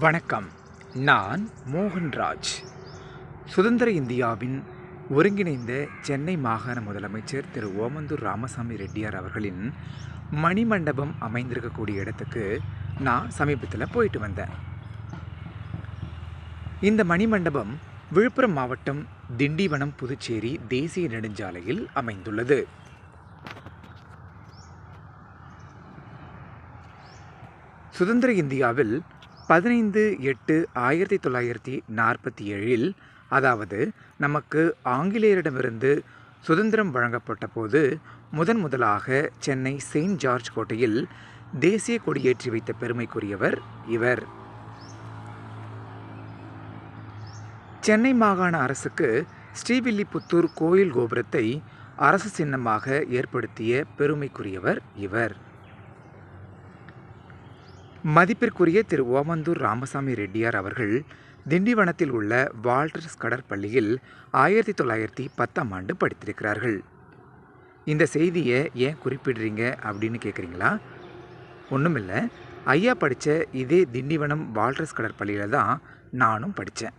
வணக்கம். நான் மோகன்ராஜ். சுதந்திர இந்தியாவின் ஒருங்கிணைந்த சென்னை மாகாண முதலமைச்சர் திரு ஓமந்தூர் ராமசாமி ரெட்டியார் அவர்களின் மணிமண்டபம் அமைந்திருக்கக்கூடிய இடத்துக்கு நான் சமீபத்தில் போயிட்டு வந்தேன். இந்த மணிமண்டபம் விழுப்புரம் மாவட்டம் திண்டிவனம் புதுச்சேரி தேசிய நெடுஞ்சாலையில் அமைந்துள்ளது. சுதந்திர இந்தியாவில் பதினைந்து எட்டு ஆயிரத்தி தொள்ளாயிரத்தி நாற்பத்தி ஏழில் அதாவது நமக்கு ஆங்கிலேயரிடமிருந்து சுதந்திரம் வழங்கப்பட்ட போது முதன் முதலாக சென்னை செயின்ட் ஜார்ஜ் கோட்டையில் தேசிய கொடியேற்றி வைத்த பெருமைக்குரியவர் இவர். சென்னை மாகாண அரசுக்கு ஸ்ரீவில்லிபுத்தூர் கோயில் கோபுரத்தை அரசு சின்னமாக ஏற்படுத்திய பெருமைக்குரியவர் இவர். மதிப்பிற்குரிய திரு ஓமந்தூர் ராமசாமி ரெட்டியார் அவர்கள் திண்டிவனத்தில் உள்ள வால்டர்ஸ் கடற்பள்ளியில் ஆயிரத்தி தொள்ளாயிரத்தி பத்தாம் ஆண்டு படித்திருக்கிறார்கள். இந்த செய்தியை ஏன் குறிப்பிடுறீங்க அப்படின்னு கேட்குறீங்களா ஒன்றுமில்லை ஐயா படித்த இதே திண்டிவனம் வால்டர்ஸ் கடற்பள்ளியில் தான் நானும் படித்தேன்